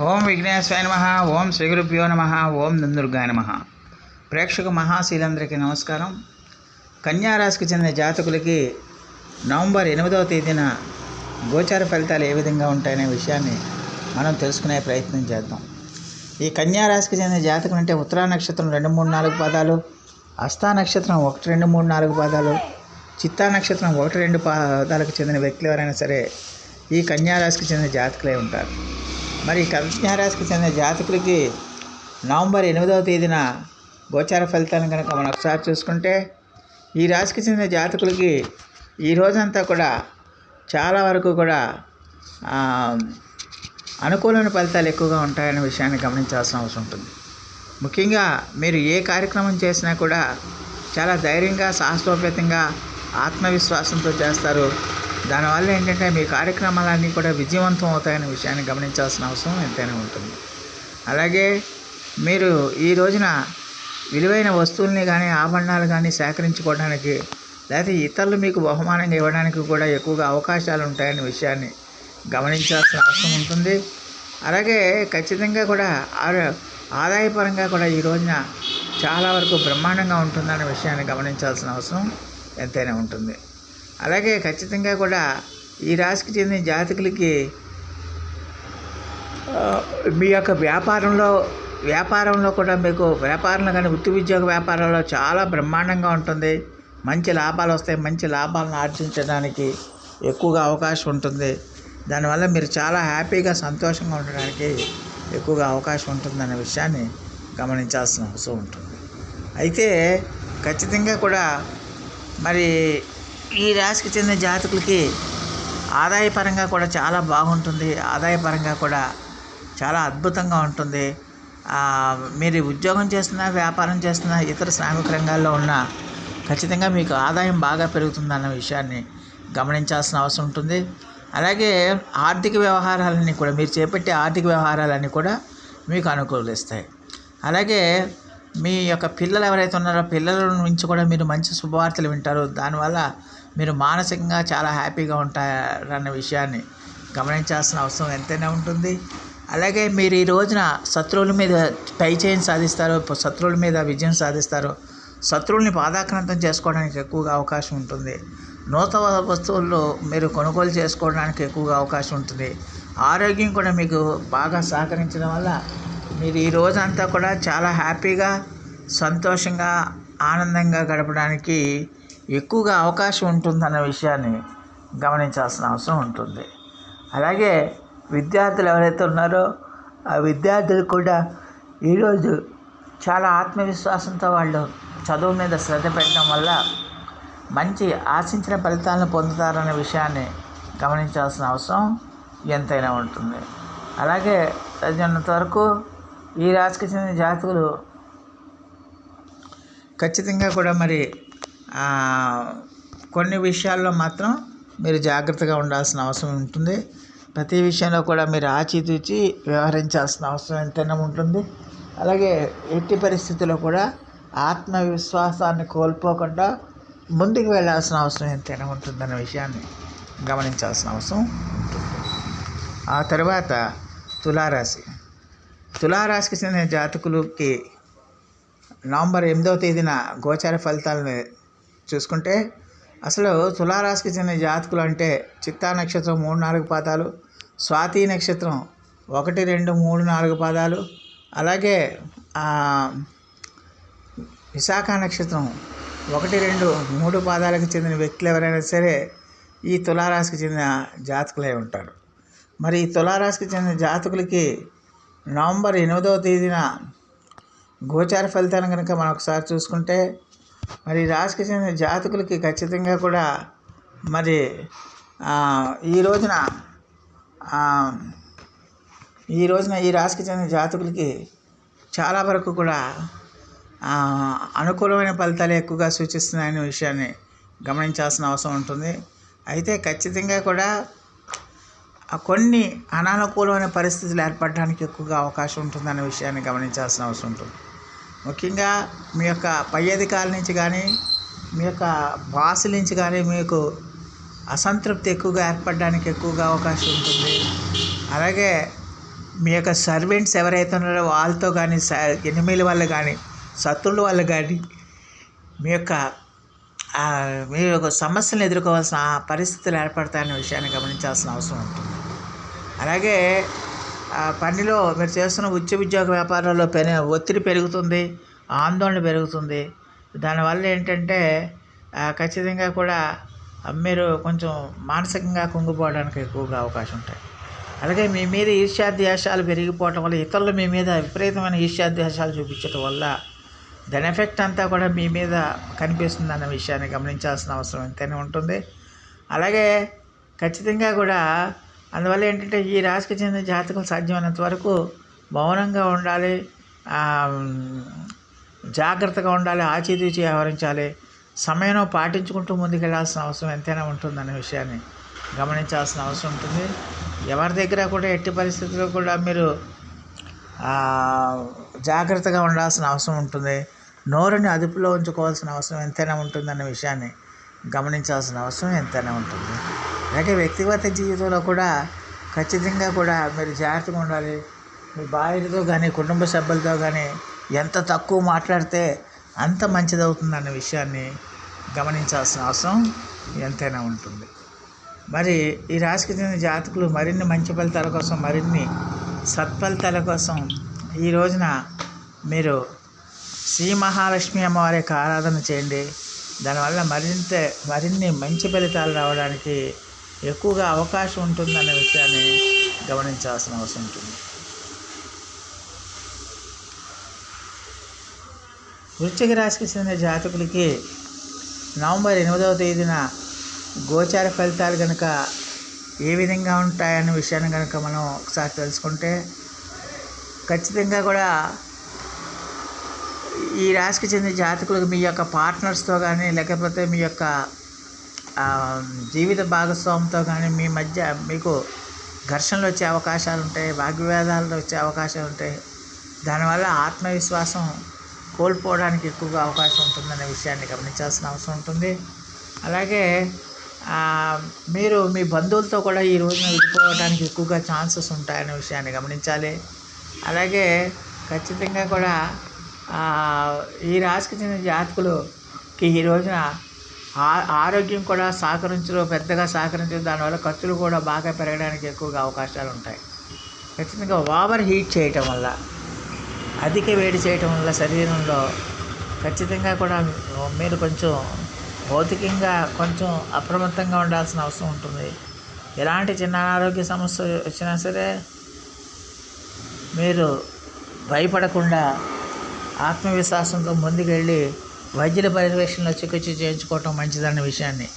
ఓం విఘ్నేశ్వర నమ ఓం శ్రీ గురుభ్యో నమ ఓం నందుర్గాయ నమ. ప్రేక్షక మహాశీలందరికీ నమస్కారం. కన్యారాశికి చెందిన జాతకులకి నవంబర్ ఎనిమిదవ తేదీన గోచార ఫలితాలు ఏ విధంగా ఉంటాయనే విషయాన్ని మనం తెలుసుకునే ప్రయత్నం చేద్దాం. ఈ కన్యారాశికి చెందిన జాతకులు అంటే ఉత్తరా నక్షత్రం రెండు మూడు నాలుగు పాదాలు హస్తా నక్షత్రం ఒకటి రెండు మూడు నాలుగు పాదాలు చిత్తా నక్షత్రం ఒకటి రెండు పాదాలకు చెందిన వ్యక్తులు ఎవరైనా సరే ఈ కన్యారాశికి చెందిన జాతకులే ఉంటారు. మరి ఈ రాశికి చెందిన జాతకులకి నవంబర్ ఎనిమిదవ తేదీన గోచార ఫలితాలను కనుక మనం ఒకసారి చూసుకుంటే ఈ రాశికి చెందిన జాతకులకి ఈ రోజంతా కూడా చాలా వరకు కూడా అనుకూలమైన ఫలితాలు ఎక్కువగా ఉంటాయనే విషయాన్ని గమనించాల్సిన అవసరం ఉంటుంది. ముఖ్యంగా మీరు ఏ కార్యక్రమం చేసినా కూడా చాలా ధైర్యంగా సాహసోపేతంగా ఆత్మవిశ్వాసంతో చేస్తారు. దానివల్ల ఏంటంటే మీ కార్యక్రమాలన్నీ కూడా విజయవంతం అవుతాయనే విషయాన్ని గమనించాల్సిన అవసరం ఎంతైనా ఉంటుంది. అలాగే మీరు ఈ రోజున విలువైన వస్తువుల్ని కానీ ఆభరణాలు కానీ సేకరించుకోవడానికి లేకపోతే ఇతరులు మీకు బహుమానంగా ఇవ్వడానికి కూడా ఎక్కువగా అవకాశాలు ఉంటాయనే విషయాన్ని గమనించాల్సిన అవసరం ఉంటుంది. అలాగే ఖచ్చితంగా కూడా ఆ- ఆదాయపరంగా కూడా ఈ రోజున చాలా వరకు బ్రహ్మాండంగా ఉంటుందనే విషయాన్ని గమనించాల్సిన అవసరం ఎంతైనా ఉంటుంది. అలాగే ఖచ్చితంగా కూడా ఈ రాశికి చెందిన జాతకులకి మీ యొక్క వ్యాపారంలో వ్యాపారంలో కూడా మీకు వ్యాపారంలో కానీ వృత్తి ఉద్యోగ వ్యాపారంలో చాలా బ్రహ్మాండంగా ఉంటుంది. మంచి లాభాలు వస్తాయి. మంచి లాభాలను ఆర్జించడానికి ఎక్కువగా అవకాశం ఉంటుంది. దానివల్ల మీరు చాలా హ్యాపీగా సంతోషంగా ఉండడానికి ఎక్కువగా అవకాశం ఉంటుందనే విషయాన్ని గమనించాల్సిన అవసరం ఉంటుంది. అయితే ఖచ్చితంగా కూడా మరి ఈ రాశికి చెందిన జాతకులకి ఆదాయపరంగా కూడా చాలా బాగుంటుంది. ఆదాయపరంగా కూడా చాలా అద్భుతంగా ఉంటుంది. మీరు ఉద్యోగం చేస్తున్నా వ్యాపారం చేస్తున్నా ఇతర శ్రామిక రంగాల్లో ఉన్న ఖచ్చితంగా మీకు ఆదాయం బాగా పెరుగుతుందన్న విషయాన్ని గమనించాల్సిన అవసరం ఉంటుంది. అలాగే ఆర్థిక వ్యవహారాలన్నీ కూడా మీరు చేపట్టే ఆర్థిక వ్యవహారాలన్నీ కూడా మీకు అనుకూలిస్తాయి. అలాగే మీ యొక్క పిల్లలు ఎవరైతే ఉన్నారో పిల్లల నుంచి కూడా మీరు మంచి శుభవార్తలు వింటారు. దానివల్ల మీరు మానసికంగా చాలా హ్యాపీగా ఉంటారన్న విషయాన్ని గమనించాల్సిన అవసరం ఎంతైనా ఉంటుంది. అలాగే మీరు ఈ రోజున శత్రువుల మీద పై చేయని సాధిస్తారు శత్రువుల మీద విజయం సాధిస్తారు శత్రువుల్ని పాదాక్రాంతం చేసుకోవడానికి ఎక్కువగా అవకాశం ఉంటుంది. నూతన వస్తువుల్లో మీరు కొనుగోలు చేసుకోవడానికి ఎక్కువగా అవకాశం ఉంటుంది. ఆరోగ్యం కూడా మీకు బాగా సహకరించడం వల్ల మీరు ఈ రోజంతా కూడా చాలా హ్యాపీగా సంతోషంగా ఆనందంగా గడపడానికి ఎక్కువగా అవకాశం ఉంటుందన్న విషయాన్ని గమనించాల్సిన అవసరం ఉంటుంది. అలాగే విద్యార్థులు ఎవరైతే ఉన్నారో ఆ విద్యార్థులు కూడా ఈరోజు చాలా ఆత్మవిశ్వాసంతో వాళ్ళు చదువు మీద శ్రద్ధ పెట్టడం వల్ల మంచి ఆశించిన ఫలితాలను పొందుతారనే విషయాన్ని గమనించాల్సిన అవసరం ఎంతైనా ఉంటుంది. అలాగే చదివినంత వరకు ఈ రాశికి చెందిన జాతకులు ఖచ్చితంగా కూడా మరి కొన్ని విషయాల్లో మాత్రం మీరు జాగ్రత్తగా ఉండాల్సిన అవసరం ఉంటుంది. ప్రతి విషయంలో కూడా మీరు ఆచితూచి వ్యవహరించాల్సిన అవసరం ఎంతైనా ఉంటుంది. అలాగే ఎట్టి పరిస్థితుల్లో కూడా ఆత్మవిశ్వాసాన్ని కోల్పోకుండా ముందుకు వెళ్ళాల్సిన అవసరం ఎంతైనా ఉంటుందన్న విషయాన్ని గమనించాల్సిన అవసరం ఉంటుంది. ఆ తర్వాత తులారాశి. తులారాశికి చెందిన జాతకులకి నవంబర్ ఎనిమిదవ తేదీన గోచార ఫలితాలను చూసుకుంటే అసలు తులారాశికి చెందిన జాతకులు అంటే చిత్తా నక్షత్రం మూడు నాలుగు పాదాలు స్వాతి నక్షత్రం ఒకటి రెండు మూడు నాలుగు పాదాలు అలాగే విశాఖ నక్షత్రం ఒకటి రెండు మూడు పాదాలకు చెందిన వ్యక్తులు ఎవరైనా సరే ఈ తులారాశికి చెందిన జాతకులే ఉంటారు. మరి ఈ తులారాశికి చెందిన జాతకులకి నవంబర్ ఎనిమిదవ తేదీన గోచార ఫలితాలను కనుక మనం ఒకసారి చూసుకుంటే మరి రాశికి చెందిన జాతకులకి ఖచ్చితంగా కూడా మరి ఈ రోజున ఈ రోజున ఈ రాశికి చెందిన జాతకులకి చాలా వరకు కూడా అనుకూలమైన ఫలితాలు ఎక్కువగా సూచిస్తున్నాయనే విషయాన్ని గమనించాల్సిన అవసరం ఉంటుంది. అయితే ఖచ్చితంగా కూడా కొన్ని అనానుకూలమైన పరిస్థితులు ఏర్పడడానికి ఎక్కువగా అవకాశం ఉంటుందనే విషయాన్ని గమనించాల్సిన అవసరం ఉంటుంది. ముఖ్యంగా మీ యొక్క పై అధికారుల నుంచి కానీ మీ యొక్క బాసుల నుంచి కానీ మీకు అసంతృప్తి ఎక్కువగా ఏర్పడడానికి ఎక్కువగా అవకాశం ఉంటుంది. అలాగే మీ యొక్క సర్వెంట్స్ ఎవరైతే ఉన్నారో వాళ్ళతో కానీ ఎనిమిల వల్ల కానీ శత్రువుల వల్ల కానీ మీ యొక్క మీ మీరు ఒక సమస్యలను ఎదుర్కోవాల్సిన ఆ పరిస్థితులు ఏర్పడతాయనే విషయాన్ని గమనించాల్సిన అవసరం ఉంటుంది. అలాగే పనిలో మీరు చేస్తున్న ఉచ్చ ఉద్యోగ వ్యాపారాల్లో పెరి ఒత్తిడి పెరుగుతుంది ఆందోళన పెరుగుతుంది. దానివల్ల ఏంటంటే ఖచ్చితంగా కూడా మీరు కొంచెం మానసికంగా కుంగిపోవడానికి ఎక్కువగా అవకాశం ఉంటాయి. అలాగే మీ మీద ఈర్ష్యాద్వేషాలు పెరిగిపోవటం వల్ల ఇతరులు మీ మీద విపరీతమైన ఈర్ష్యాద్వేషాలు చూపించడం వల్ల దాని ఎఫెక్ట్ అంతా కూడా మీ మీద కనిపిస్తుంది అన్న విషయాన్ని గమనించాల్సిన అవసరం ఎంతైనా ఉంటుంది. అలాగే ఖచ్చితంగా కూడా అందువల్ల ఏంటంటే ఈ రాశికి చెందిన జాతకులు సాధ్యమైనంత వరకు మౌనంగా ఉండాలి జాగ్రత్తగా ఉండాలి ఆచితూచి వ్యవహరించాలి. సమయం పాటించుకుంటూ ముందుకెళ్ళాల్సిన అవసరం ఎంతైనా ఉంటుందనే విషయాన్ని గమనించాల్సిన అవసరం ఉంటుంది. ఎవరి దగ్గర కూడా ఎట్టి పరిస్థితుల్లో కూడా మీరు జాగ్రత్తగా ఉండాల్సిన అవసరం ఉంటుంది. నోరుని అదుపులో ఉంచుకోవాల్సిన అవసరం ఎంతైనా ఉంటుందన్న విషయాన్ని గమనించాల్సిన అవసరం ఎంతైనా ఉంటుంది. అలాగే వ్యక్తిగత జీవితంలో కూడా ఖచ్చితంగా కూడా మీరు జాగ్రత్తగా ఉండాలి. మీ భార్యతో కానీ కుటుంబ సభ్యులతో కానీ ఎంత తక్కువ మాట్లాడితే అంత మంచిదవుతుందన్న విషయాన్ని గమనించాల్సిన అవసరం ఎంతైనా ఉంటుంది. మరి ఈ రాశికి చెందిన జాతకులు మరిన్ని మంచి ఫలితాల కోసం మరిన్ని సత్ఫలితాల కోసం ఈ రోజున మీరు శ్రీ మహాలక్ష్మి అమ్మవారి యొక్క ఆరాధన చేయండి. దానివల్ల మరింత మరిన్ని మంచి ఫలితాలు రావడానికి ఎక్కువగా అవకాశం ఉంటుందనే విషయాన్ని గమనించాల్సిన అవసరం ఉంటుంది. వృశ్చిక రాశికి చెందిన జాతకులకి నవంబర్ ఎనిమిదవ తేదీన గోచార ఫలితాలు కనుక ఏ విధంగా ఉంటాయనే విషయాన్ని కనుక మనం ఒకసారి తెలుసుకుంటే ఖచ్చితంగా కూడా ఈ రాశికి చెందిన జాతకులకు మీ యొక్క పార్ట్నర్స్తో కానీ లేకపోతే మీ యొక్క జీవిత భాగస్వామితో కానీ మీ మధ్య మీకు ఘర్షణలు వచ్చే అవకాశాలు ఉంటాయి వాగ్వివాదాలు వచ్చే అవకాశాలు ఉంటాయి. దానివల్ల ఆత్మవిశ్వాసం కోల్పోవడానికి ఎక్కువగా అవకాశం ఉంటుందనే విషయాన్ని గమనించాల్సిన అవసరం ఉంటుంది. అలాగే మీరు మీ బంధువులతో కూడా ఈ రోజున విడిపోవడానికి ఎక్కువగా ఛాన్సెస్ ఉంటాయనే విషయాన్ని గమనించాలి. అలాగే ఖచ్చితంగా కూడా ఈ రాశికి చెందిన జాతకులకి ఈ రోజున ఆరోగ్యం కూడా సహకరించడం పెద్దగా సహకరించడం దానివల్ల ఖర్చులు కూడా బాగా పెరగడానికి ఎక్కువగా అవకాశాలు ఉంటాయి. ఖచ్చితంగా ఓవర్ హీట్ చేయటం వల్ల అధిక వేడి చేయటం వల్ల శరీరంలో ఖచ్చితంగా కూడా మీరు కొంచెం భౌతికంగా కొంచెం అప్రమత్తంగా ఉండాల్సిన అవసరం ఉంటుంది. ఎలాంటి చిన్న అనారోగ్య సమస్య వచ్చినా సరే మీరు భయపడకుండా ఆత్మవిశ్వాసంతో ముందుకెళ్ళి వైద్యుల పర్యవేక్షణలో చికిత్స చేయించుకోవటం మంచిదన్న విషయాన్ని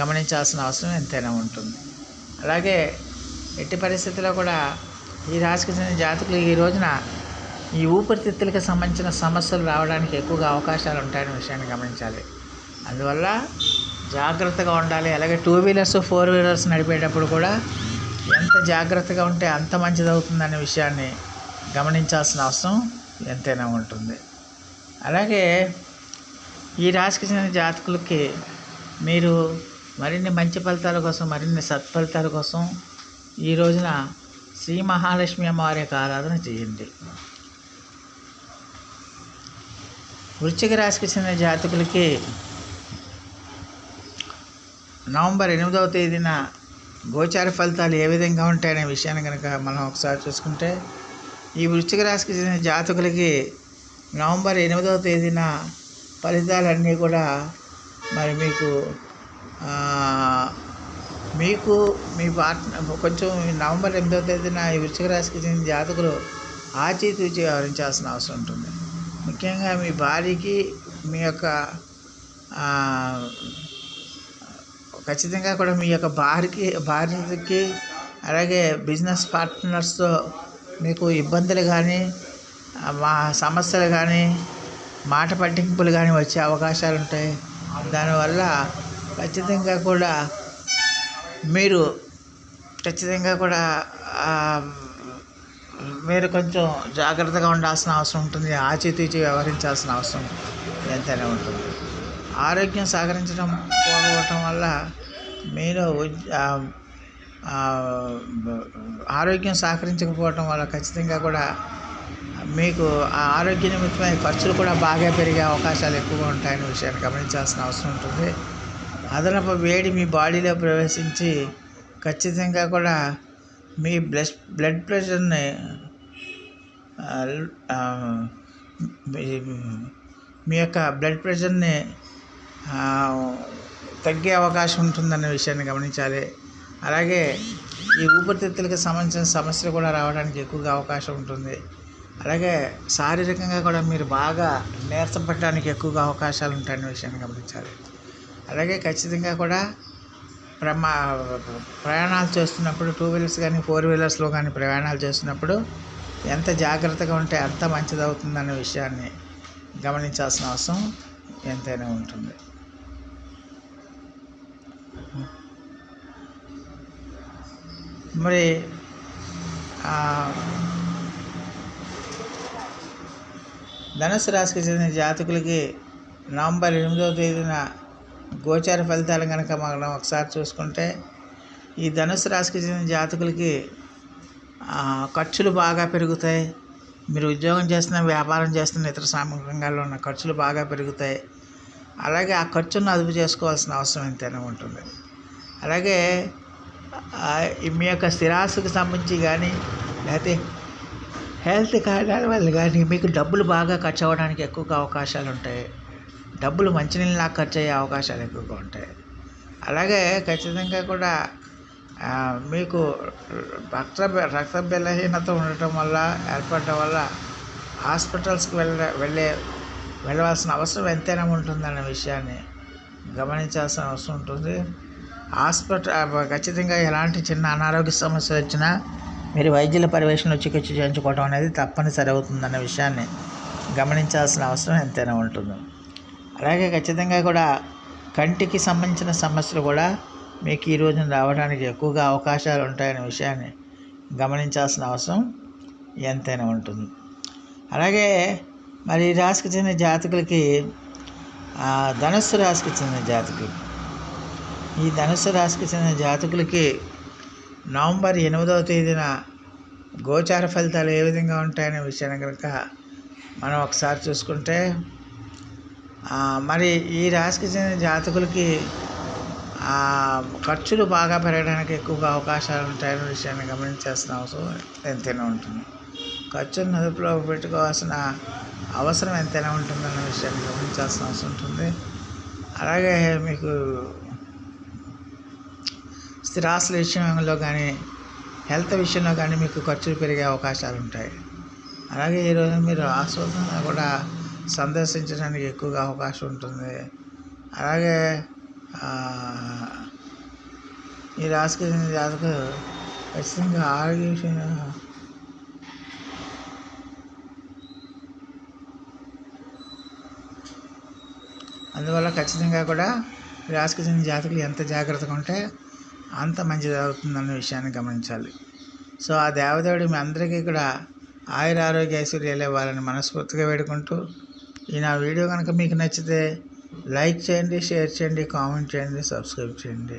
గమనించాల్సిన అవసరం ఎంతైనా ఉంటుంది. అలాగే ఎట్టి పరిస్థితుల్లో కూడా ఈ రాశికి చెందిన జాతకులు ఈ రోజున ఈ ఊపిరితిత్తులకు సంబంధించిన సమస్యలు రావడానికి ఎక్కువగా అవకాశాలు ఉంటాయనే విషయాన్ని గమనించాలి. అందువల్ల జాగ్రత్తగా ఉండాలి. అలాగే టూ వీలర్స్ ఫోర్ వీలర్స్ నడిపేటప్పుడు కూడా ఎంత జాగ్రత్తగా ఉంటే అంత మంచిది అవుతుందనే విషయాన్ని గమనించాల్సిన అవసరం ఎంతైనా ఉంటుంది. అలాగే ఈ రాశికి చెందిన జాతకులకి మీరు మరిన్ని మంచి ఫలితాల కోసం మరిన్ని సత్ఫలితాల కోసం ఈ రోజున శ్రీ మహాలక్ష్మి అమ్మవారి యొక్క ఆరాధన చేయండి. వృశ్చిక రాశికి చెందిన జాతకులకి నవంబర్ ఎనిమిదవ తేదీన గోచార ఫలితాలు ఏ విధంగా ఉంటాయనే విషయాన్ని కనుక మనం ఒకసారి చూసుకుంటే ఈ వృశ్చిక రాశికి చెందిన జాతకులకి నవంబర్ ఎనిమిదవ తేదీన ఫలితాలన్నీ కూడా మరి మీకు మీకు మీ పార్ట్నర్ కొంచెం నవంబర్ ఎనిమిదవ తేదీన ఈ వృశ్చిక రాశికి చెందిన జాతకులు ఆచితూచి వ్యవహరించాల్సిన అవసరం ఉంటుంది. ముఖ్యంగా మీ భార్యకి మీ యొక్క ఖచ్చితంగా కూడా మీ యొక్క భార్యకి భార్యకి అలాగే బిజినెస్ పార్ట్నర్స్తో మీకు ఇబ్బందులు కానీ మా సమస్యలు కానీ మాట పట్టింపులు కానీ వచ్చే అవకాశాలు ఉంటాయి దానివల్ల ఖచ్చితంగా కూడా మీరు ఖచ్చితంగా కూడా మీరు కొంచెం జాగ్రత్తగా ఉండాల్సిన అవసరం ఉంటుంది. ఆచితూచి వ్యవహరించాల్సిన అవసరం ఎంతైనా ఉంటుంది. ఆరోగ్యం సహకరించడం పోగొట్టడం వల్ల మీరు ఆరోగ్యం సహకరించకపోవటం వల్ల ఖచ్చితంగా కూడా మీకు ఆ ఆరోగ్య నిమిత్తమైన ఖర్చులు కూడా బాగా పెరిగే అవకాశాలు ఎక్కువగా ఉంటాయని విషయాన్ని గమనించాల్సిన అవసరం ఉంటుంది. అదనపు వేడి మీ బాడీలో ప్రవేశించి ఖచ్చితంగా కూడా మీ బ్లడ్ బ్లడ్ ప్రెషర్ని మీ- మీ యొక్క బ్లడ్ ప్రెషర్ని తగ్గే అవకాశం ఉంటుందన్న విషయాన్ని గమనించాలి. అలాగే ఈ ఊపిరితిత్తులకు సంబంధించిన సమస్యలు కూడా రావడానికి ఎక్కువగా అవకాశం ఉంటుంది. అలాగే శారీరకంగా కూడా మీరు బాగా నీరసపడడానికి ఎక్కువగా అవకాశాలు ఉంటాయన్న విషయాన్ని గమనించాలి. అలాగే ఖచ్చితంగా కూడా ప్రమా ప్రయాణాలు చేస్తున్నప్పుడు టూ వీలర్స్ కానీ ఫోర్ వీలర్స్లో కానీ ప్రయాణాలు చేస్తున్నప్పుడు ఎంత జాగ్రత్తగా ఉంటే అంత మంచిది అవుతుందనే విషయాన్ని గమనించాల్సిన అవసరం ఎంతైనా ఉంటుంది. మరి ఆ, ధనుసు రాశికి చెందిన జాతకులకి నవంబర్ ఎనిమిదవ తేదీన గోచార ఫలితాలు కనుక మనం ఒకసారి చూసుకుంటే ఈ ధనుసు రాశికి చెందిన జాతకులకి ఖర్చులు బాగా పెరుగుతాయి. మీరు ఉద్యోగం చేస్తున్న వ్యాపారం చేస్తున్న ఇతర సామాజిక రంగాల్లో ఉన్న ఖర్చులు బాగా పెరుగుతాయి. అలాగే ఆ ఖర్చును అదుపు చేసుకోవాల్సిన అవసరం ఎంతైనా ఉంటుంది. అలాగే మీ యొక్క స్థిరాస్తులకు సంబంధించి కానీ లేకపోతే హెల్త్ కారణాల వల్ల కానీ మీకు డబ్బులు బాగా ఖర్చు అవ్వడానికి ఎక్కువగా అవకాశాలు ఉంటాయి డబ్బులు మంచినీళ్ళలా ఖర్చు అయ్యే అవకాశాలు ఎక్కువగా ఉంటాయి. అలాగే ఖచ్చితంగా కూడా మీకు రక్త రక్త బలహీనత ఉండటం వల్ల ఏర్పడటం వల్ల హాస్పిటల్స్కి వెళ్ళ వెళ్ళే వెళ్ళవలసిన అవసరం ఎంతైనా ఉంటుందన్న విషయాన్ని గమనించాల్సిన అవసరం ఉంటుంది. హాస్పిటల్ ఖచ్చితంగా ఎలాంటి చిన్న అనారోగ్య సమస్య వచ్చినా మీరు వైద్యుల పర్యవేక్షణలో చికిత్స చేయించుకోవడం అనేది తప్పనిసరి అవుతుందన్న విషయాన్ని గమనించాల్సిన అవసరం ఎంతైనా ఉంటుంది. అలాగే ఖచ్చితంగా కూడా కంటికి సంబంధించిన సమస్యలు కూడా మీకు ఈ రోజున రావడానికి ఎక్కువగా అవకాశాలు ఉంటాయనే విషయాన్ని గమనించాల్సిన అవసరం ఎంతైనా ఉంటుంది. అలాగే మరి ఈ రాశికి చెందిన జాతకులకి ధనుస్సు రాశికి చెందిన జాతకులు. ఈ ధనుస్సు రాశికి చెందిన జాతకులకి నవంబర్ ఎనిమిదవ తేదీన గోచార ఫలితాలు ఏ విధంగా ఉంటాయనే విషయాన్ని కనుక మనం ఒకసారి చూసుకుంటే మరి ఈ రాశికి చెందిన జాతకులకి ఖర్చులు బాగా పెరగడానికి ఎక్కువగా అవకాశాలు ఉంటాయనే విషయాన్ని గమనించాల్సిన అవసరం ఎంతైనా ఉంటుంది. ఖర్చును అదుపులో పెట్టుకోవాల్సిన అవసరం ఎంతైనా ఉంటుందన్న విషయాన్ని గమనించాల్సిన అవసరం ఉంటుంది. అలాగే మీకు స్థిరాస్తుల విషయంలో కానీ హెల్త్ విషయంలో కానీ మీకు ఖర్చులు పెరిగే అవకాశాలు ఉంటాయి. అలాగే ఈరోజు మీరు ఆసుపత్రిని కూడా సందర్శించడానికి ఎక్కువగా అవకాశం ఉంటుంది. అలాగే ఈ రాశికి చెందిన జాతకు ఖచ్చితంగా ఆరోగ్య విషయంలో అందువల్ల ఖచ్చితంగా కూడా ఈ రాశికి చెందిన జాతకులు ఎంత జాగ్రత్తగా ఉంటే అంత మంచిది అవుతుందన్న విషయాన్ని గమనించాలి. సో ఆ దేవదేవుడు మీ అందరికీ కూడా ఆయుర ఆరోగ్య ఐశ్వర్యాలు ఇవ్వాలని మనస్ఫూర్తిగా వేడుకుంటూ ఈ నా వీడియో కనుక మీకు నచ్చితే లైక్ చేయండి షేర్ చేయండి కామెంట్ చేయండి సబ్స్క్రైబ్ చేయండి.